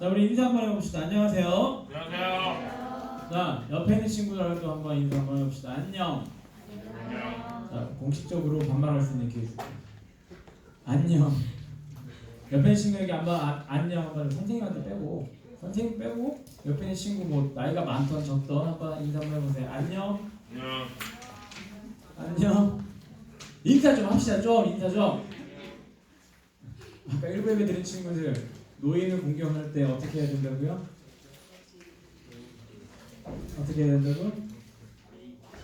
자, 우리 인사 한번 해봅시다. 안녕하세요. 안녕하세요. 자, 옆에 있는 친구들도 한번 인사 한번 해봅시다. 안녕. 안녕. 자, 공식적으로 반말할 수 있는 기회 줄게. 안녕. 옆에 있는 친구에게 한번 아, 안녕 한번 선생님한테 빼고 선생님 빼고 옆에 있는 친구 뭐 나이가 많던 적던 한번 인사 한번 해보세요. 안녕. 안녕. 안녕. 인사 좀 합시다. 좀 인사 좀. 아까 1부에 들은 친구들 노인을 공경할 때 어떻게 해야 된다고요? 어떻게 해야 된다고?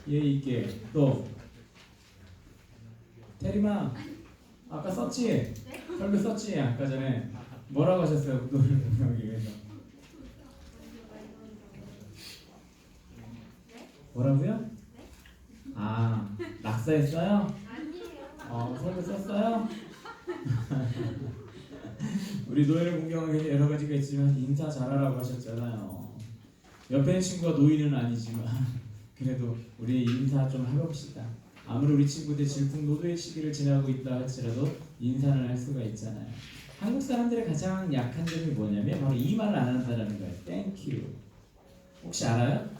예의 있게 또 테리마 아까 썼지? 설교 썼지? 아까 전에 뭐라고 하셨어요? 노인을 공경하기 위해서 뭐라고요? 아 낙서했어요? 어 설교 썼어요? 우리 노예를 공경하기 여러 가지가 있지만 인사 잘하라고 하셨잖아요. 옆에 친구가 노인은 아니지만 그래도 우리 인사 좀 해봅시다. 아무리 우리 친구들 질풍노도의 시기를 지나고 있다 할지라도 인사는 할 수가 있잖아요. 한국 사람들의 가장 약한 점이 뭐냐면 바로 이 말을 안 한다는 거예요. You. 혹시 알아요?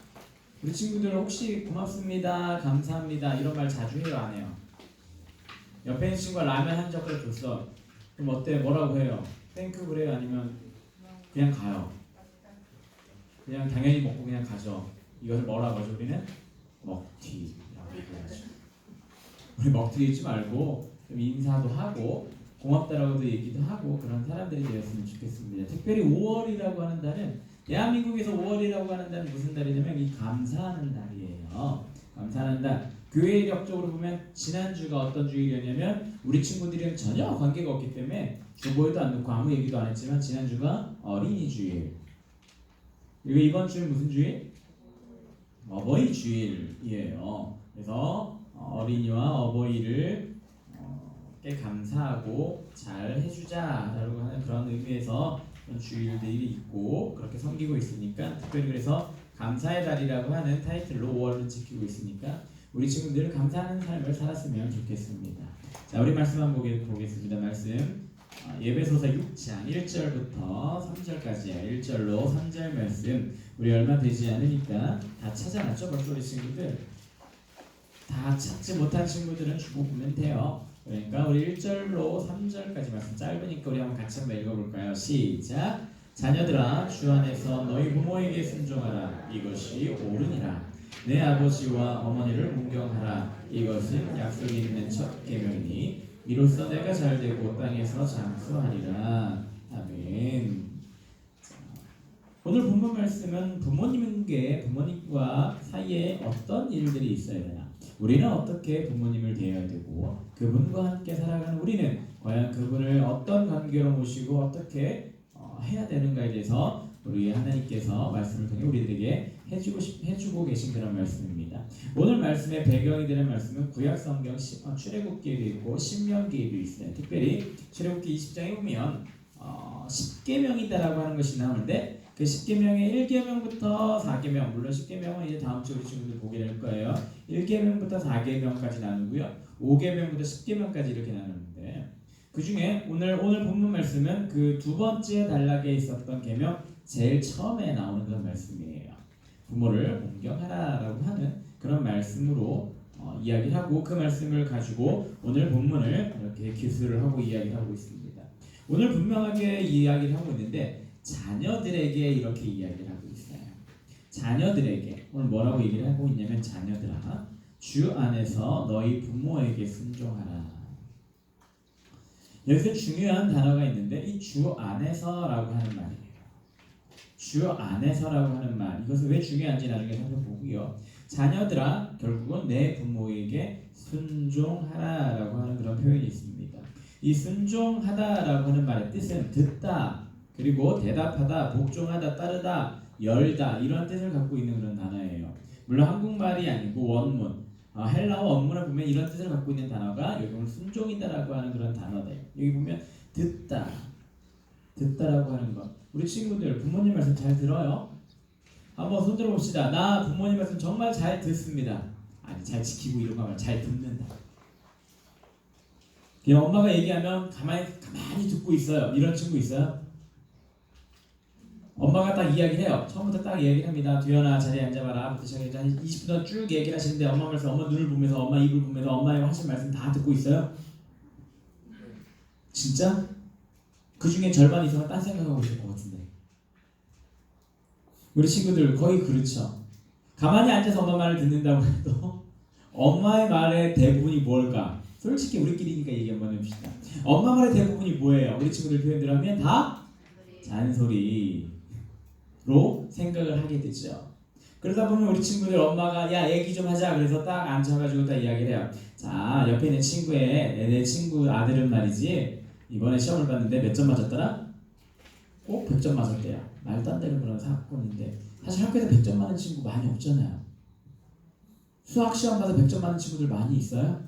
우리 친구들은 혹시 고맙습니다, 감사합니다 이런 말 자주 해요, 안 해요? 옆에 있는 친구가 라면 한 젓가락 줬어. 그럼 어때? 뭐라고 해요? 땡큐 그래요? 아니면 그냥 가요? 그냥 당연히 먹고 그냥 가죠. 이것을 뭐라고 하죠? 우리는 먹튀라고 얘기하죠. 우리 먹튀 잊지 말고 좀 인사도 하고 고맙다라고도 얘기도 하고 그런 사람들이 되었으면 좋겠습니다. 특별히 5월이라고 하는 달은 대한민국에서 5월이라고 하는 달은 무슨 달이냐면 이 감사하는 달이에요. 감사하는 달. 교회 력적으로 보면 지난주가 어떤 주일이었냐면 우리 친구들이랑 전혀 관계가 없기 때문에 주보에도 안 넣고 아무 얘기도 안 했지만 지난주가 어린이 주일 그리고 이번 주는 무슨 주일? 어버이 주일이에요 그래서 어린이와 어버이를 어, 꽤 감사하고 잘 해주자라고 하는 그런 의미에서 주일들이 있고 그렇게 섬기고 있으니까 특별히 그래서 감사의 달이라고 하는 타이틀로 5월을 지키고 있으니까 우리 친구들 감사하는 삶을 살았으면 좋겠습니다. 자, 우리 말씀 한번 보겠습니다. 말씀 어, 예배소서 6장 1절부터 3절까지야. 1절로 3절 말씀 우리 얼마 되지 않으니까 다 찾아놨죠, 벌써 우리 친구들. 다 찾지 못한 친구들은 주보 보면 돼요. 그러니까 우리 1절로 3절까지 말씀 짧으니까 우리 한번 같이 한번 읽어볼까요? 시작. 자녀들아 주 안에서 너희 부모에게 순종하라 이것이 옳으니라 내 아버지와 어머니를 공경하라 이것은 약속이 있는 첫 계명이니 이로써 내가 잘 되고 땅에서 장수하리라. 아멘. 자, 오늘 본문 말씀은 부모님께 부모님과 사이에 어떤 일들이 있어야 되나? 우리는 어떻게 부모님을 대해야 되고 그분과 함께 살아가는 우리는 과연 그분을 어떤 관계로 모시고 어떻게 어, 해야 되는가에 대해서 우리 하나님께서 말씀을 통해 우리들에게 해주고 싶, 해주고 계신 그런 말씀입니다. 오늘 말씀의 배경이 되는 말씀은 구약 성경 출애굽기에도 있고 신명기에도 있어요. 특별히 출애굽기 20장에 보면 어, 10계명이다라고 하는 것이 나오는데 그 10계명의 1계명부터 4계명 물론 10계명은 이제 다음 주 우리 친구들 보게 될 거예요. 1계명부터 4계명까지 나누고요. 5계명부터 10계명까지 이렇게 나누는데 그 중에 오늘 오늘 본문 말씀은 그 두 번째 단락에 있었던 계명 제일 처음에 나오는 그런 말씀이에요. 부모를 공경하라라고 말씀으로 어, 이야기를 하고 그 말씀을 가지고 오늘 본문을 이렇게 기술을 하고 이야기를 하고 있습니다. 오늘 분명하게 이야기를 하고 있는데 자녀들에게 이렇게 이야기를 하고 있어요. 자녀들에게 오늘 뭐라고 얘기를 하고 있냐면 자녀들아 주 안에서 너희 부모에게 순종하라. 여기서 중요한 단어가 있는데 이 주 안에서라고 하는 말이에요. 주 안에서라고 하는 말 이것은 왜 중요한지 나중에 살펴보고요. 자녀들아 결국은 내 부모에게 순종하라라고 하는 그런 표현이 있습니다. 이 순종하다라고 하는 말의 뜻은 듣다 그리고 대답하다 복종하다 따르다 열다 이런 뜻을 갖고 있는 그런 단어예요. 물론 한국말이 아니고 원문 아, 헬라어 원문을 보면 이런 뜻을 갖고 있는 단어가 여기 보면 순종이다라고 하는 그런 단어들 여기 보면 듣다 듣다라고 하는 것 우리 친구들 부모님 말씀 잘 들어요? 한번 손들어 봅시다 나 부모님 말씀 정말 잘 듣습니다 아니 잘 지키고 이런 거 말고 잘 듣는다 그냥 엄마가 얘기하면 가만히 가만히 듣고 있어요 이런 친구 있어요? 엄마가 딱 이야기를 해요. 처음부터 딱 이야기를 합니다. 두현아 자리에 앉아봐라. 부터 시작해서 한 20분 동안 쭉 얘기를 하시는데 엄마 말씀, 엄마 눈을 보면서 엄마 입을 보면서 엄마의 하신 말씀 다 듣고 있어요? 진짜? 그 중에 절반 이상은 딴 생각하고 있을 것 같은데. 우리 친구들 거의 그렇죠. 가만히 앉아서 엄마 말을 듣는다고 해도 엄마의 말의 대부분이 뭘까? 솔직히 우리끼리니까 얘기 한번 해봅시다. 엄마 말의 대부분이 뭐예요? 우리 친구들 표현대로 하면 다 잔소리로 생각을 하게 되죠. 그러다 보면 우리 친구들 엄마가 야 얘기 좀 하자 그래서 딱 앉아가지고 딱 이야기를 해요. 자 옆에 있는 친구의 내 친구 아들은 말이지 이번에 시험을 봤는데 몇 점 맞았더라? 꼭 100점 맞았대요. 말도 안 되는 그런 사건인데 사실 학교에서 100점 맞는 친구 많이 없잖아요. 수학 시험 봐서 100점 맞는 친구들 많이 있어요?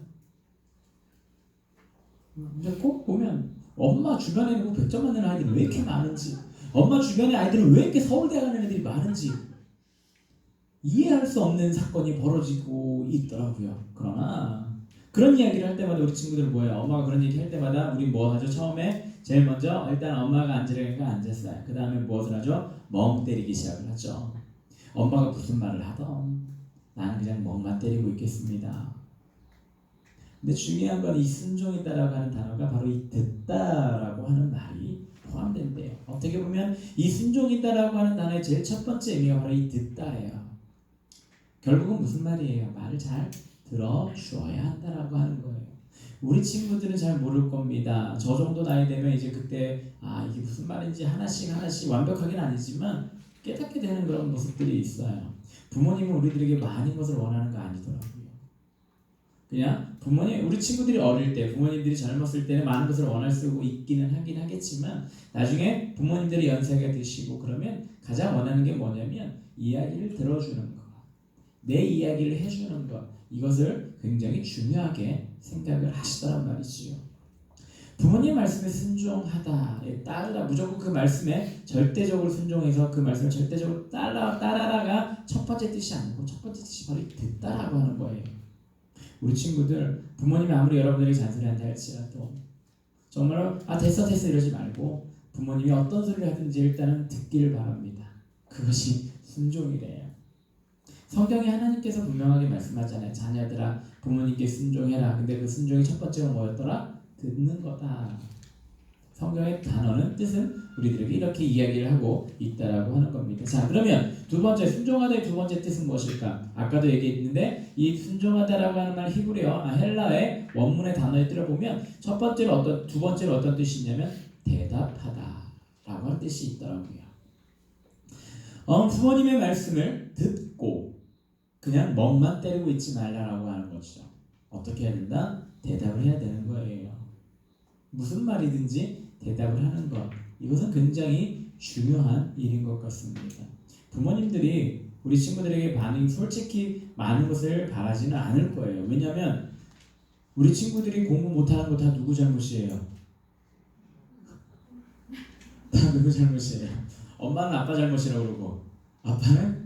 근데 꼭 보면 엄마 주변에 뭐 100점 맞는 아이들이 왜 이렇게 많은지 엄마 주변의 아이들은 왜 이렇게 서울대 가는 애들이 많은지 이해할 수 없는 사건이 벌어지고 있더라고요. 그러나 그런 이야기를 할 때마다 우리 친구들은 뭐예요? 엄마가 그런 얘기 할 때마다 우리 뭐 하죠? 처음에 제일 먼저 일단 엄마가 앉으려니까 앉았어요. 그 다음에 무엇을 하죠? 멍 때리기 시작을 하죠. 엄마가 무슨 말을 하던 나는 그냥 멍만 때리고 있겠습니다. 근데 중요한 건 이 순종이다라고 하는 단어가 바로 이 듣다라고 하는 말이 포함된대요. 어떻게 보면 이 순종이다라고 하는 단어의 제일 첫 번째 의미가 바로 이 듣다예요. 결국은 무슨 말이에요? 말을 잘 들어주어야 한다라고 하는 거예요. 우리 친구들은 잘 모를 겁니다. 저 정도 나이 되면 이제 그때 아 이게 무슨 말인지 하나씩 하나씩 완벽하게는 아니지만 깨닫게 되는 그런 모습들이 있어요. 부모님은 우리들에게 많은 것을 원하는 거 아니더라고요. 그냥 부모님 우리 친구들이 어릴 때 부모님들이 젊었을 때는 많은 것을 원할 수 있기는 하긴 하겠지만 나중에 부모님들이 연세가 드시고 그러면 가장 원하는 게 뭐냐면 이야기를 들어주는 거, 내 이야기를 해주는 것 이것을 굉장히 중요하게 생각을 하시더란 말이지요. 부모님 말씀에 순종하다에 따르라 무조건 그 말씀에 절대적으로 순종해서 그 말씀을 절대적으로 따라 따라라가 첫 번째 뜻이 아니고 첫 번째 뜻이 바로 이 듣다라고 하는 거예요. 우리 친구들 부모님이 아무리 여러분에게 잔소리한다 할지라도 정말로 아 됐어 됐어 이러지 말고 부모님이 어떤 소리를 하든지 일단은 듣기를 바랍니다. 그것이 순종이래요. 성경에 하나님께서 분명하게 말씀하잖아요. 자녀들아 부모님께 순종해라. 근데 그 순종이 첫 번째가 뭐였더라? 듣는 거다. 성경의 단어는 뜻은 우리들에게 이렇게 이야기를 하고 있다라고 하는 겁니다. 자 그러면 두 번째 순종하다의 두 번째 뜻은 무엇일까? 아까도 얘기했는데 이 순종하다라고 하는 말 히브리어 아, 헬라의 원문의 단어에 들어보면 첫 번째로 어떤 두 번째로 어떤 뜻이냐면 대답하다라고 하는 뜻이 있더라고요. 어, 부모님의 말씀을 듣고 그냥 멍만 때리고 있지 말라라고 하는 거죠. 어떻게 해야 된다? 대답을 해야 되는 거예요. 무슨 말이든지 대답을 하는 것 이것은 굉장히 중요한 일인 것 같습니다. 부모님들이 우리 친구들에게 반응이 솔직히 많은 것을 바라지는 않을 거예요. 왜냐하면 우리 친구들이 공부 못하는 거 다 누구 잘못이에요? 다 누구 잘못이에요? 엄마는 아빠 잘못이라고 그러고 아빠는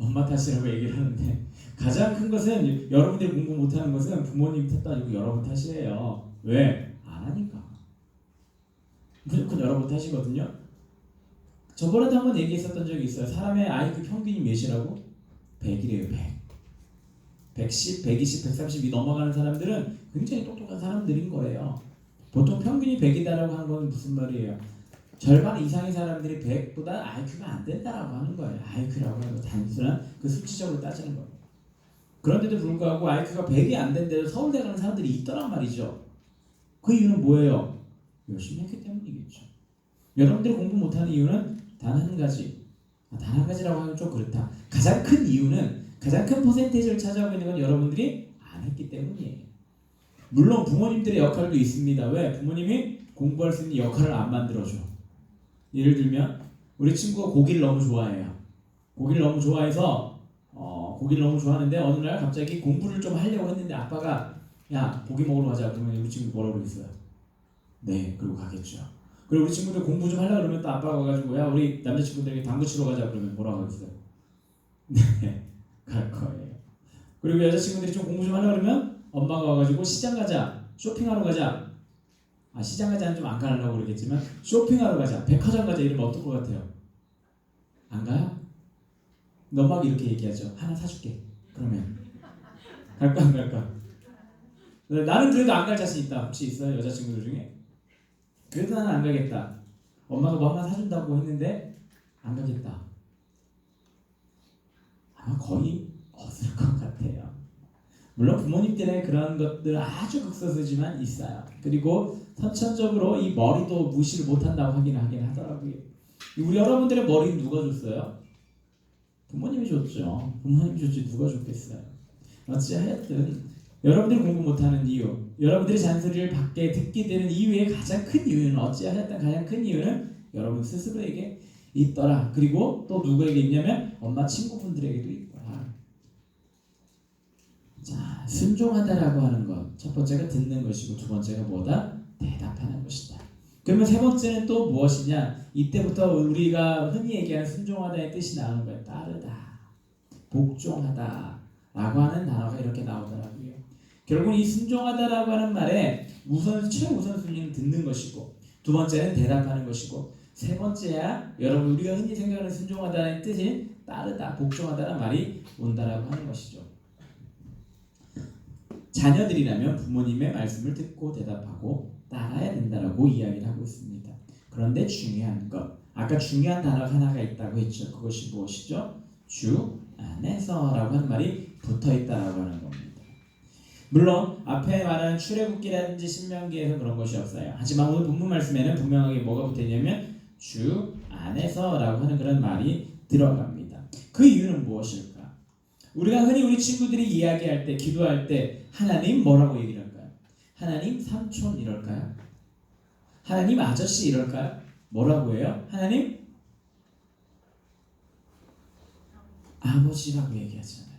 엄마 탓이라고 얘기를 하는데 가장 큰 것은 여러분들이 공부 못하는 것은 부모님 탓도 아니고 여러분 탓이에요. 왜? 안 하니까. 무조건 여러분 탓이거든요. 저번에도 한번 얘기했었던 적이 있어요. 사람의 IQ 평균이 몇이라고? 100이래요, 100. 110, 120, 130이 넘어가는 사람들은 굉장히 똑똑한 사람들인 거예요. 보통 평균이 100이다라고 하는 건 무슨 말이에요? 절반 이상의 사람들이 100보다 IQ가 안 된다라고 하는 거예요. IQ라고 하는 거 단순한 그 수치적으로 따지는 거예요. 그런데도 불구하고 IQ가 100이 안 된데도 서울대 가는 사람들이 있더란 말이죠. 그 이유는 뭐예요? 열심히 했기 때문이겠죠. 여러분들이 공부 못하는 이유는 단 한 가지. 아, 단한 가지라고 하면 좀 그렇다. 가장 큰 이유는 가장 큰 퍼센테이지를 차지하고 있는 건 여러분들이 안 했기 때문이에요. 물론 부모님들의 역할도 있습니다. 왜? 부모님이 공부할 수 있는 역할을 안 만들어줘. 예를 들면 우리 친구가 고기를 너무 좋아해요. 고기를 너무 좋아해서 어, 고기를 너무 좋아하는데 어느 날 갑자기 공부를 좀 하려고 했는데 아빠가 야 고기 먹으러 가자 그러면 우리 친구 뭐라고 그러겠어요? 네 그리고 가겠죠. 그리고 우리 친구들 공부 좀 하려고 그러면 또 아빠가 와가지고 야 우리 남자친구들에게 당구 치러 가자 그러면 뭐라고 하겠어요? 네 갈 거예요. 그리고 여자친구들이 좀 공부 좀 하려고 그러면 엄마가 와가지고 시장 가자 쇼핑하러 가자 아 시장 가자는 좀안 가려고 그러겠지만 쇼핑하러 가자 백화점 가자 이러면 어떨 것 같아요? 안 가요? 너막 이렇게 얘기하죠. 하나 사줄게. 그러면 갈까 안 갈까? 나는 그래도 안 갈 자신 있다. 혹시 있어요 여자친구들 중에? 그래도 나는 안 가겠다. 엄마가 뭐 하나 사준다고 했는데 안 가겠다. 아마 거의 없을 것 같아요. 물론 부모님들의 그런 것들 아주 극소수지만 있어요. 그리고 선천적으로 이 머리도 무시를 못한다고 하긴 하긴 하더라고요. 우리 여러분들의 머리는 누가 줬어요? 부모님이 줬죠. 부모님이 줬지 누가 줬겠어요. 어찌하였든 여러분들이 공부 못하는 이유, 여러분들이 잔소리를 받게 듣게 되는 이유의 가장 큰 이유는 어찌하였든 가장 큰 이유는 여러분 스스로에게 있더라. 그리고 또 누구에게 있냐면 엄마 친구분들에게도 있더라. 자, 순종하다라고 하는 것. 첫 번째가 듣는 것이고 두 번째가 뭐다? 대답하는 것이다. 그러면 세 번째는 또 무엇이냐? 이때부터 우리가 흔히 얘기하는 순종하다의 뜻이 나오는 거예요. 따르다, 복종하다 라고 하는 단어가 이렇게 나오더라고요. 결국 이 순종하다라고 하는 말에 우선 최우선 순위는 듣는 것이고 두 번째는 대답하는 것이고 세 번째야 여러분 우리가 흔히 생각하는 순종하다의 뜻인 따르다, 복종하다라는 말이 온다라고 하는 것이죠. 자녀들이라면 부모님의 말씀을 듣고 대답하고 따라야 된다라고 이야기를 하고 있습니다. 그런데 중요한 것, 아까 중요한 단어가 하나가 있다고 했죠. 그것이 무엇이죠? 주 안에서라고 하는 말이 붙어 있다라고 하는 겁니다. 물론 앞에 말하는 출애굽기라든지 신명기에서 그런 것이 없어요. 하지만 오늘 본문 말씀에는 분명하게 뭐가 붙어 있냐면 주 안에서라고 하는 그런 말이 들어갑니다. 그 이유는 무엇일까? 우리가 흔히 우리 친구들이 이야기할 때, 기도할 때 하나님 뭐라고 얘기를 할까요? 하나님 삼촌 이럴까요? 하나님 아저씨 이럴까요? 뭐라고 해요? 하나님 아버지라고 얘기하잖아요.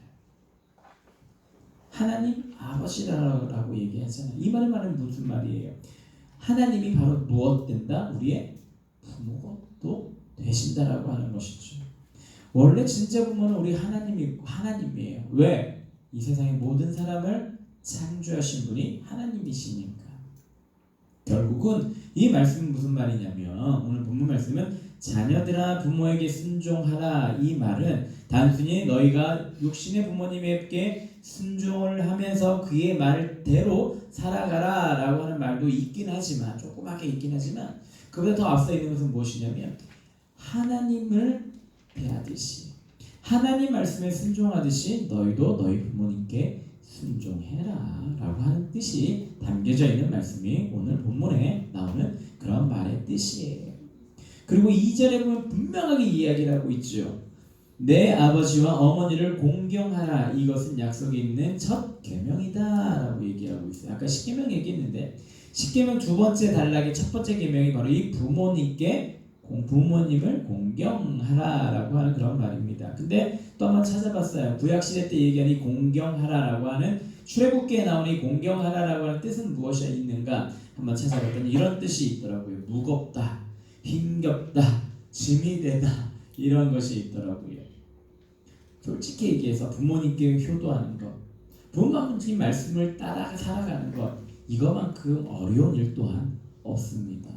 하나님 아버지라고 얘기하잖아요. 이 말의 말은 무슨 말이에요? 하나님이 바로 무엇 된다? 우리의 부모도 되신다라고 하는 것이죠. 원래 진짜 부모는 우리 하나님이 하나님이에요. 왜? 이 세상의 모든 사람을 창조하신 분이 하나님이시니까. 결국은 이 말씀은 무슨 말이냐면 오늘 본문 말씀은 자녀들아 부모에게 순종하라 이 말은 단순히 너희가 육신의 부모님에게 순종을 하면서 그의 말대로 살아가라 라고 하는 말도 있긴 하지만 조그맣게 있긴 하지만 그보다 더 앞서 있는 것은 무엇이냐면 하나님을 대하듯이 하나님 말씀에 순종하듯이 너희도 너희 부모님께 순종해라 라고 하는 뜻이 담겨져 있는 말씀이 오늘 본문에 나오는 그런 말의 뜻이에요. 그리고 2절에 보면 분명하게 이야기를 하고 있죠. 내 아버지와 어머니를 공경하라 이것은 약속이 있는 첫 계명이다 라고 얘기하고 있어요. 아까 십계명 얘기했는데 십계명 두 번째 단락의 첫 번째 계명이 바로 이 부모님께 공- 부모님을 공경하라라고 하는 그런 말입니다. 근데 또 한번 찾아봤어요. 구약 시대 때 얘기하는 이 공경하라라고 하는 출애굽기에 나오는 이 공경하라라고 하는 뜻은 무엇이 있는가 한번 찾아봤더니 이런 뜻이 있더라고요. 무겁다, 힘겹다, 짐이 되다 이런 것이 있더라고요. 솔직히 얘기해서 부모님께 효도하는 것, 부모님 말씀을 따라 살아가는 것 이거만큼 어려운 일 또한 없습니다.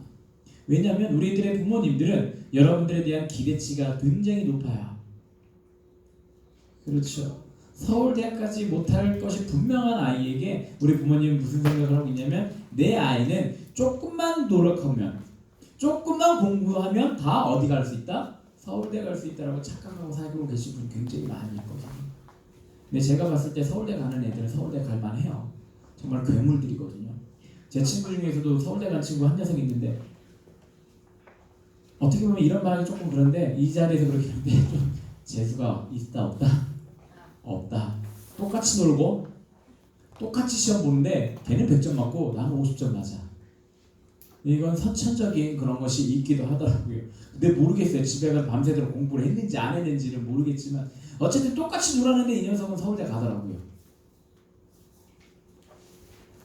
왜냐하면 우리들의 부모님들은 여러분들에 대한 기대치가 굉장히 높아요. 그렇죠. 서울대학까지 못할 것이 분명한 아이에게 우리 부모님은 무슨 생각을 하고 있냐면 내 아이는 조금만 노력하면 조금만 공부하면 다 어디 갈 수 있다? 서울대 갈 수 있다라고 착각하고 살고 계신 분 굉장히 많이 있거든요. 근데 제가 봤을 때 서울대 가는 애들은 서울대 갈 만해요. 정말 괴물들이거든요. 제 친구 중에서도 서울대 간 친구 한 녀석 있는데 어떻게 보면 이런 말하기 조금 그런데 이 자리에서 그렇게 하는데 좀 재수가 있다 없다 없다. 똑같이 놀고 똑같이 시험 보는데 걔는 100점 맞고 나는 50점 맞아. 이건 선천적인 그런 것이 있기도 하더라고요. 근데 모르겠어요. 집에 가서 밤새도록 공부를 했는지 안 했는지는 모르겠지만 어쨌든 똑같이 놀았는데 이 녀석은 서울대 가더라고요.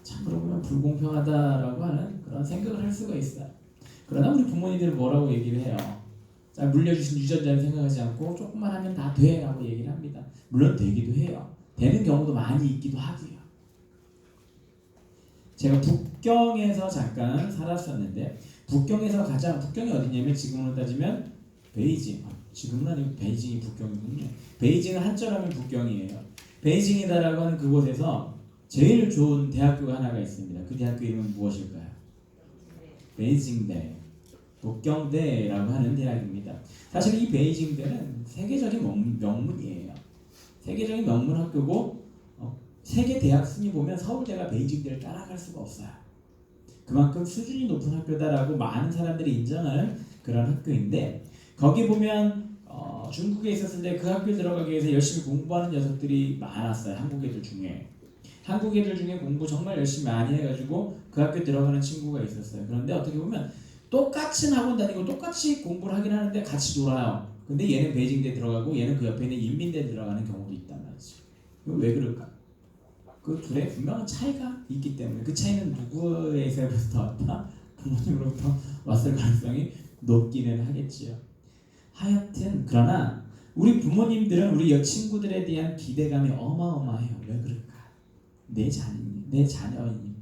참 그러고 보면 불공평하다라고 하는 그런 생각을 할 수가 있어요. 그러나 우리 부모님들은 뭐라고 얘기를 해요? 자, 물려주신 유전자를 생각하지 않고 조금만 하면 다 돼라고 얘기를 합니다. 물론 되기도 해요. 되는 경우도 많이 있기도 하고요. 제가 북경에서 잠깐 살았었는데 북경에서 가장 북경이 어디냐면 지금으로 따지면 베이징 아, 지금은 아니고 베이징이 북경이군요. 베이징은 한자라면 북경이에요. 베이징이다라고 하는 그곳에서 제일 좋은 대학교가 하나가 있습니다. 그 대학교 이름은 무엇일까요? 베이징대, 북경대라고 하는 대학입니다. 사실 이 베이징대는 세계적인 명- 명문이에요. 세계적인 명문 학교고 어, 세계 대학 순위 보면 서울대가 베이징대를 따라갈 수가 없어요. 그만큼 수준이 높은 학교다라고 많은 사람들이 인정하는 그런 학교인데 거기 보면 어, 중국에 있었을 때 그 학교 들어가기 위해서 열심히 공부하는 녀석들이 많았어요. 한국 애들 중에. 한국 애들 중에 공부 정말 열심히 많이 해가지고 그 학교 들어가는 친구가 있었어요. 그런데 어떻게 보면 똑같이 학원 다니고 똑같이 공부를 하긴 하는데 같이 놀아요. 근데 얘는 베이징대 들어가고 얘는 그 옆에 있는 인민대 들어가는 경우도 있단 말이지. 왜 그럴까? 그 둘의 분명한 차이가 있기 때문에 그 차이는 누구에서부터 왔다? 부모님으로부터 왔을 가능성이 높기는 하겠지요. 하여튼 그러나 우리 부모님들은 우리 여 친구들에 대한 기대감이 어마어마해요. 왜 그럴까? 내 자녀, 내 자녀이니까,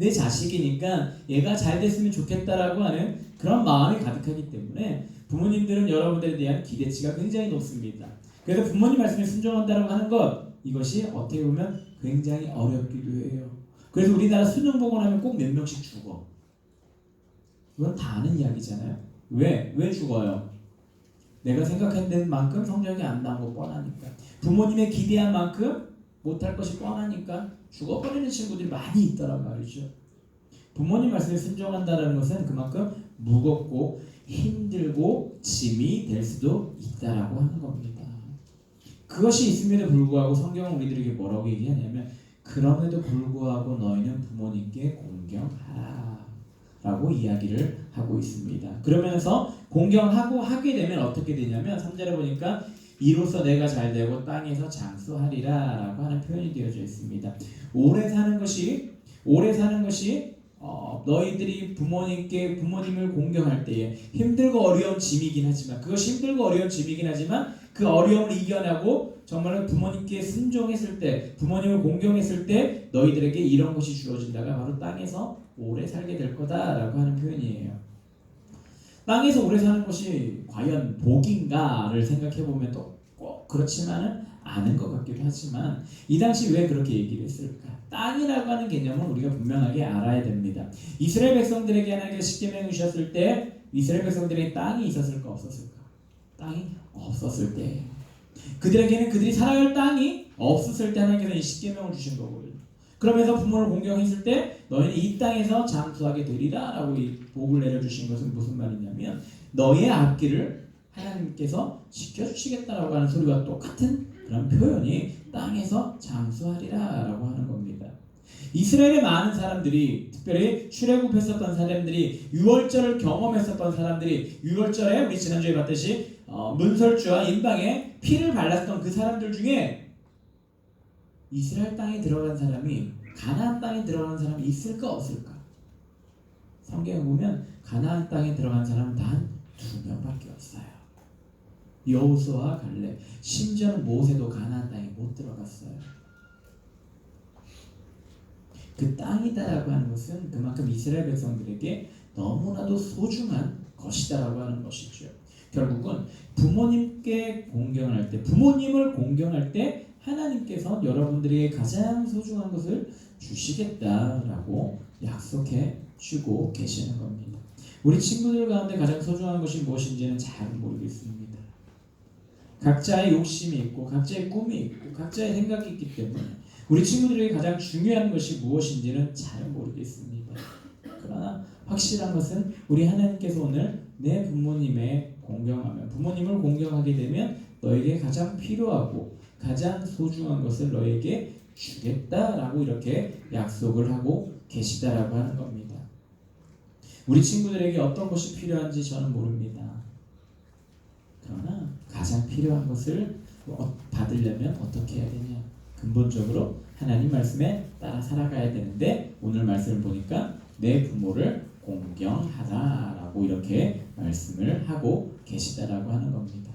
내 자식이니까 얘가 잘 됐으면 좋겠다라고 하는 그런 마음이 가득하기 때문에 부모님들은 여러분들에 대한 기대치가 굉장히 높습니다. 그래서 부모님 말씀에 순종한다라고 하는 것 이것이 어떻게 보면 굉장히 어렵기도 해요. 그래서 우리나라 수능 보고 나면 꼭 몇 명씩 죽어. 이건 다 아는 이야기잖아요. 왜? 왜 죽어요? 내가 생각한 만큼 성적이 안 나온 거 뻔하니까. 부모님의 기대한 만큼 못할 것이 뻔하니까 죽어버리는 친구들이 많이 있더란 말이죠. 부모님 말씀에 순종한다는 것은 그만큼 무겁고 힘들고 짐이 될 수도 있다라고 하는 겁니다. 그것이 있음에도 불구하고 성경은 우리들에게 뭐라고 얘기하냐면 그럼에도 불구하고 너희는 부모님께 공경하라 라고 이야기를 하고 있습니다. 그러면서 공경하고 하게 되면 어떻게 되냐면 3절에 보니까 이로써 내가 잘 되고 땅에서 장수하리라 라고 하는 표현이 되어져 있습니다. 오래 사는 것이 오래 사는 것이 어, 너희들이 부모님께 부모님을 공경할 때에 힘들고 어려운 짐이긴 하지만 그것이 힘들고 어려운 짐이긴 하지만 그 어려움을 이겨내고 정말 부모님께 순종했을 때 부모님을 공경했을 때 너희들에게 이런 것이 주어진다가 바로 땅에서 오래 살게 될 거다라고 하는 표현이에요. 땅에서 오래 사는 것이 과연 복인가를 생각해 보면 또꼭 그렇지만은 않은 것 같기도 하지만 이 당시 왜 그렇게 얘기를 했을까? 땅이라고 하는 개념은 우리가 분명하게 알아야 됩니다. 이스라엘 백성들에게 하나님께서 십계명을 주셨을 때 이스라엘 백성들에게 땅이 있었을까 없었을까? 땅이 없었을 때 그들에게는 그들이 살아갈 땅이 없었을 때 하나님께서 이 십계명을 주신 거거든요. 그러면서 부모를 공경했을 때 너희는 이 땅에서 장수하게 되리라 라고 이 복을 내려주신 것은 무슨 말이냐면 너희의 앞길을 하나님께서 지켜주시겠다라고 하는 소리와 똑같은 그런 표현이 땅에서 장수하리라라고 하는 겁니다. 이스라엘의 많은 사람들이 특별히 출애굽했었던 사람들이 유월절을 경험했었던 사람들이 유월절에 우리 지난주에 봤듯이 어, 문설주와 인방에 피를 발랐던 그 사람들 중에 이스라엘 땅에 들어간 사람이 가나안 땅에 들어간 사람이 있을까 없을까? 성경에 보면 가나안 땅에 들어간 사람은 단 두 명밖에 없어요. 여호수와 갈렙, 심지어는 모세도 가나안 땅에 못 들어갔어요. 그 땅이다라고 하는 것은 그만큼 이스라엘 백성들에게 너무나도 소중한 것이다라고 하는 것이죠. 결국은 부모님께 공경할 때, 부모님을 공경할 때 하나님께서 여러분들에게 가장 소중한 것을 주시겠다라고 약속해 주고 계시는 겁니다. 우리 친구들 가운데 가장 소중한 것이 무엇인지는 잘 모르겠습니다. 각자의 욕심이 있고 각자의 꿈이 있고 각자의 생각이 있기 때문에 우리 친구들에게 가장 중요한 것이 무엇인지는 잘 모르겠습니다. 그러나 확실한 것은 우리 하나님께서 오늘 내 부모님의 공경하면 부모님을 공경하게 되면 너에게 가장 필요하고 가장 소중한 것을 너에게 주겠다라고 이렇게 약속을 하고 계시다라고 하는 겁니다. 우리 친구들에게 어떤 것이 필요한지 저는 모릅니다. 그러나 가장 필요한 것을 어- 받으려면 어떻게 해야 되냐? 근본적으로 하나님 말씀에 따라 살아가야 되는데 오늘 말씀을 보니까 내 부모를 공경하라라고 이렇게 말씀을 하고 계시다라고 하는 겁니다.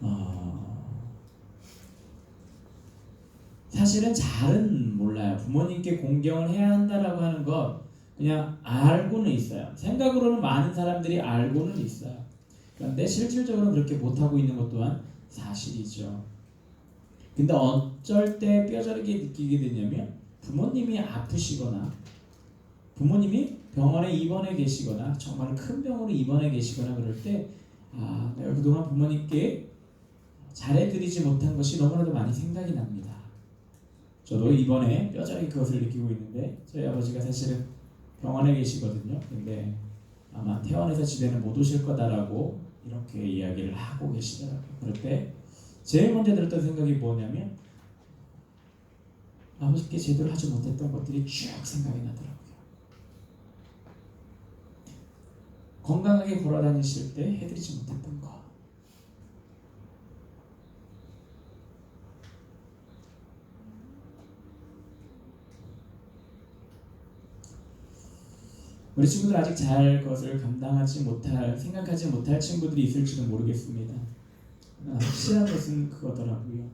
어, 사실은 잘은 몰라요. 부모님께 공경을 해야 한다라고 하는 것 그냥 알고는 있어요. 생각으로는 많은 사람들이 알고는 있어요. 그런데 실질적으로 그렇게 못하고 있는 것 또한 사실이죠. 근데 어쩔 때 뼈저리게 느끼게 되냐면 부모님이 아프시거나 부모님이 병원에 입원해 계시거나 정말 큰 병으로 입원해 계시거나 그럴 때 아, 내가 그동안 부모님께 잘해드리지 못한 것이 너무나도 많이 생각이 납니다. 저도 이번에 뼈저리 그것을 느끼고 있는데 저희 아버지가 사실은 병원에 계시거든요. 근데 아마 퇴원해서 집에는 못 오실 거다라고 이렇게 이야기를 하고 계시더라고요. 그럴 때 제일 먼저 들었던 생각이 뭐냐면 아버지께 제대로 하지 못했던 것들이 쭉 생각이 나더라고요. 건강하게 걸어 다니실 때 해드리지 못했던 거. 우리 친구들 아직 잘 그것을 감당하지 못할 생각하지 못할 친구들이 있을지도 모르겠습니다. 그러나 확실한 것은 그거더라고요.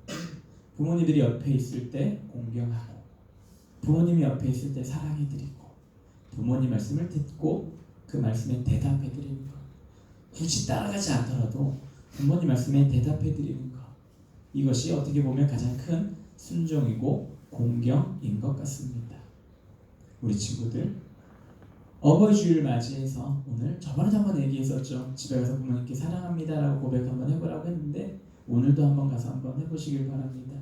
부모님들이 옆에 있을 때 공경하고 부모님이 옆에 있을 때 사랑해드리고 부모님 말씀을 듣고 그 말씀에 대답해드리는 것 굳이 따라가지 않더라도 부모님 말씀에 대답해드리는 것 이것이 어떻게 보면 가장 큰 순종이고 공경인 것 같습니다. 우리 친구들 어버이 주일 맞이해서 오늘 저번에도 한번 얘기했었죠. 집에 가서 부모님께 사랑합니다라고 고백 한번 해보라고 했는데 오늘도 한번 가서 한번 해보시길 바랍니다.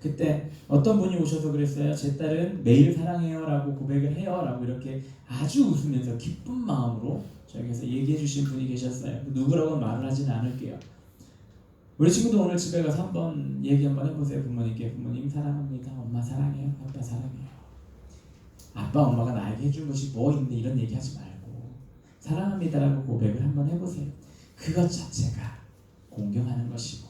그때 어떤 분이 오셔서 그랬어요. 제 딸은 매일 사랑해요라고 고백을 해요라고 이렇게 아주 웃으면서 기쁜 마음으로 저에게서 얘기해 주신 분이 계셨어요. 누구라고 말을 하진 않을게요. 우리 친구도 오늘 집에 가서 한번 얘기 한번 해보세요. 부모님께 부모님 사랑합니다. 엄마 사랑해요. 아빠 사랑해요. 아빠 엄마가 나에게 해준 것이 뭐 있는데 이런 얘기 하지 말고 사랑합니다라고 고백을 한번 해보세요. 그것 자체가 공경하는 것이고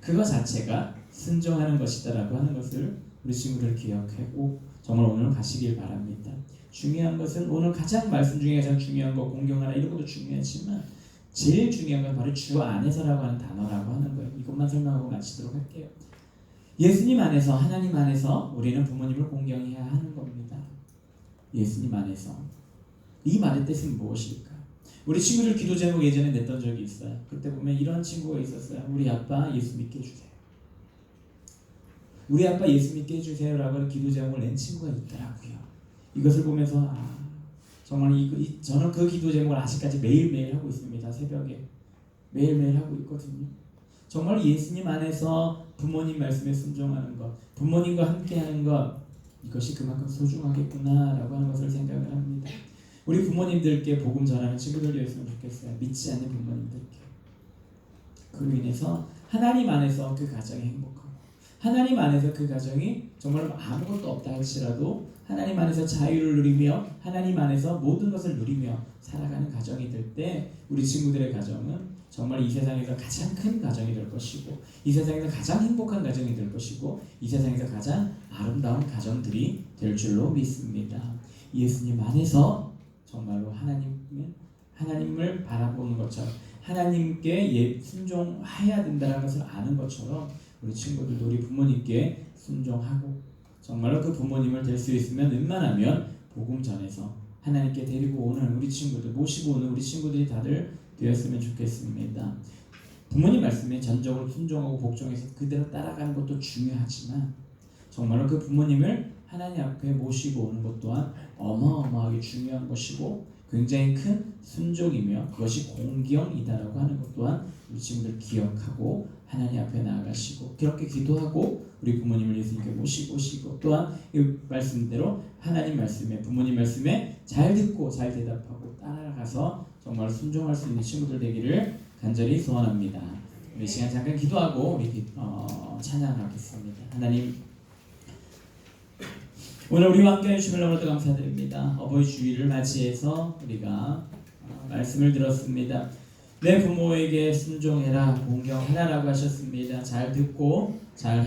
그것 자체가 순종하는 것이다라고 하는 것을 우리 친구들 기억하고 정말 오늘 가시길 바랍니다. 중요한 것은 오늘 가장 말씀 중에 가장 중요한 거 공경하라 이런 것도 중요하지만 제일 중요한 건 바로 주 안에서라고 하는 단어라고 하는 거예요. 이것만 설명하고 마치도록 할게요. 예수님 안에서 하나님 안에서 우리는 부모님을 공경해야 하는 겁니다. 예수님 안에서 이 말의 뜻은 무엇일까? 우리 친구들 기도 제목 예전에 냈던 적이 있어요. 그때 보면 이런 친구가 있었어요. 우리 아빠 예수 믿게 해주세요. 우리 아빠 예수 믿게 해주세요라고 기도 제목을 낸 친구가 있더라고요. 이것을 보면서 아 정말 이, 이 저는 그 기도 제목을 아직까지 매일 매일 하고 있습니다. 새벽에 매일 매일 하고 있거든요. 정말 예수님 안에서 부모님 말씀에 순종하는 것, 부모님과 함께하는 것 이것이 그만큼 소중하겠구나라고 하는 것을 생각을 합니다. 우리 부모님들께 복음 전하는 친구들이었으면 좋겠어요. 믿지 않는 부모님들께. 그로 인해서 하나님 안에서 그 가정이 행복하고 하나님 안에서 그 가정이 정말 아무것도 없다 할지라도 하나님 안에서 자유를 누리며 하나님 안에서 모든 것을 누리며 살아가는 가정이 될 때 우리 친구들의 가정은 정말 이 세상에서 가장 큰 가정이 될 것이고 이 세상에서 가장 행복한 가정이 될 것이고 이 세상에서 가장 아름다운 가정들이 될 줄로 믿습니다. 예수님 안에서 정말로 하나님을 하나님을 바라보는 것처럼 하나님께 예, 순종해야 된다는 것을 아는 것처럼 우리 친구들도 우리 부모님께 순종하고 정말로 그 부모님을 될 수 있으면 웬만하면 복음 전해서 하나님께 데리고 오는 우리 친구들 모시고 오는 우리 친구들이 다들 되었으면 좋겠습니다. 부모님 말씀에 전적으로 순종하고 복종해서 그대로 따라가는 것도 중요하지만 정말로 그 부모님을 하나님 앞에 모시고 오는 것 또한 어마어마하게 중요한 것이고 굉장히 큰 순종이며 그것이 공경이다라고 하는 것 또한 우리 친구들 기억하고 하나님 앞에 나아가시고 그렇게 기도하고 우리 부모님을 예수님께 모시고 오시고 또한 이 말씀대로 하나님 말씀에 부모님 말씀에 잘 듣고 잘 대답하고 따라가서 정말 순종할 수 있는 친구들 되기를 간절히 소원합니다. 우리 시간 잠깐 기도하고 우리 기- 어, 찬양하겠습니다. 하나님 오늘 우리와 함께 해주심을 너무나도 감사드립니다. 어버이 주일을 맞이해서 우리가 어, 말씀을 들었습니다. 내 부모에게 순종해라 공경하라라고 하셨습니다. 잘 듣고 잘